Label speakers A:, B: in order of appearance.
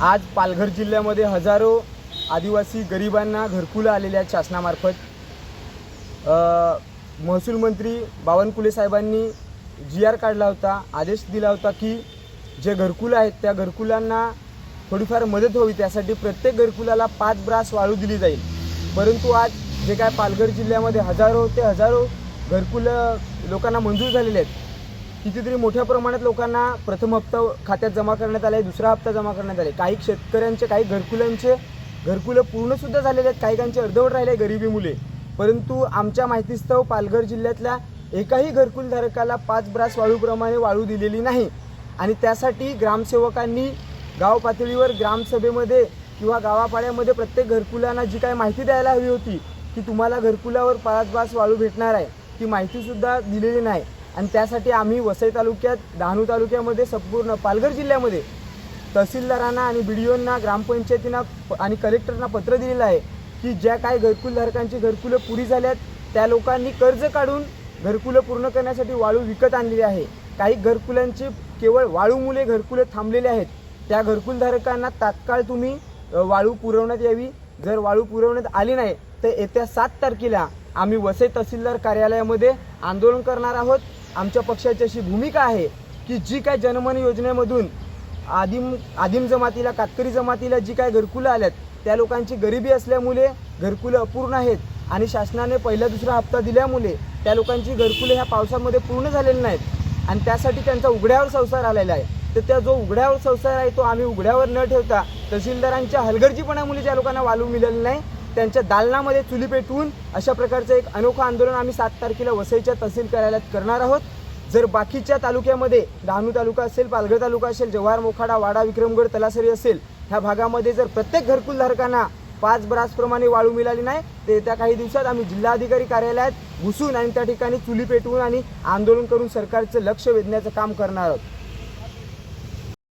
A: आज पालघर जिल्ह्यामध्ये हजारो आदिवासी गरिबांना घरकुलं आलेल्या आहेत शासनामार्फत. महसूल मंत्री बावनकुले साहेबांनी जी आर काढला होता आदेश दिला होता की जे घरकुलं आहेत त्या घरकुलांना थोडीफार मदत व्हावी त्यासाठी प्रत्येक घरकुलाला पाच ब्रास वाळू दिली जाईल. परंतु आज जे काय पालघर जिल्ह्यामध्ये हजारो ते हजारो घरकुलं लोकांना मंजूर झालेले आहेत कितीतरी मोठ्या प्रमाणात लोकांना प्रथम हप्ता खात्यात जमा करण्यात आला आहे दुसरा हप्ता जमा करण्यात आला आहे काही शेतकऱ्यांचे काही घरकुलांचे घरकुलं पूर्णसुद्धा झालेले आहेत. काही काहींचे अर्धवट राहिले आहे गरिबी मुले. परंतु आमच्या माहितीस्तव पालघर जिल्ह्यातल्या एकाही घरकुलधारकाला पाच ब्रास वाळूप्रमाणे वाळू दिलेली नाही. आणि त्यासाठी ग्रामसेवकांनी गाव पातळीवर ग्रामसभेमध्ये किंवा गावापाड्यामध्ये प्रत्येक घरकुलांना जी काय माहिती द्यायला हवी होती की तुम्हाला घरकुलावर पाच ब्रास वाळू भेटणार आहे. ती माहितीसुद्धा दिलेली नाही. आणि त्यासाठी आम्ही वसई तालुक्यात डहाणू तालुक्यामध्ये संपूर्ण पालघर जिल्ह्यामध्ये तहसीलदारांना आणि बी डी ओंना ग्रामपंचायतींना आणि कलेक्टरना पत्र दिलेलं आहे की ज्या काही घरकुलधारकांची घरकुलं पुरी झाल्यात त्या लोकांनी कर्ज काढून घरकुलं पूर्ण करण्यासाठी वाळू विकत आणलेली आहे. काही घरकुलांची केवळ वाळूमुळे घरकुलं थांबलेले आहेत. त्या घरकुलधारकांना तात्काळ तुम्ही वाळू पुरवण्यात यावी. जर वाळू पुरवण्यात आली नाही तर येत्या सात तारखेला आम्ही वसई तहसीलदार कार्यालयामध्ये आंदोलन करणार आहोत. आमच्या पक्षाची अशी भूमिका आहे की जी काय जनमन योजनेमधून आदिम आदिम जमातीला कातकरी जमातीला जी काय घरकुलं आल्यात त्या लोकांची गरिबी असल्यामुळे घरकुलं अपूर्ण आहेत आणि शासनाने पहिला दुसरा हप्ता दिल्यामुळे त्या लोकांची घरकुले ह्या पावसामध्ये पूर्ण झालेली नाहीत आणि त्यासाठी त्यांचा उघड्यावर संसार आलेला आहे. तर त्या जो उघड्यावर संसार आहे तो आम्ही उघड्यावर न ठेवता तहसीलदारांच्या हलगर्जीपणामुळे ज्या लोकांना वालू मिळालेलं नाही. त्यांच्या दालनामध्ये चुली पेटवून अशा प्रकारचं एक अनोखं आंदोलन आम्ही सात तारखेला वसईच्या तहसील कार्यालयात करणार आहोत. जर बाकीच्या तालुक्यामध्ये डहाणू तालुका असेल पालघर तालुका असेल जव्हार मोखाडा वाडा विक्रमगड तलासरी असेल ह्या भागामध्ये जर प्रत्येक घरकुलधारकांना पाच ब्रासप्रमाणे वाळू मिळाली नाही ते येत्या काही दिवसात आम्ही जिल्हाधिकारी कार्यालयात घुसून आणि त्या ठिकाणी चुली पेटवून आणि आंदोलन करून सरकारचं लक्ष वेधण्याचं काम करणार आहोत.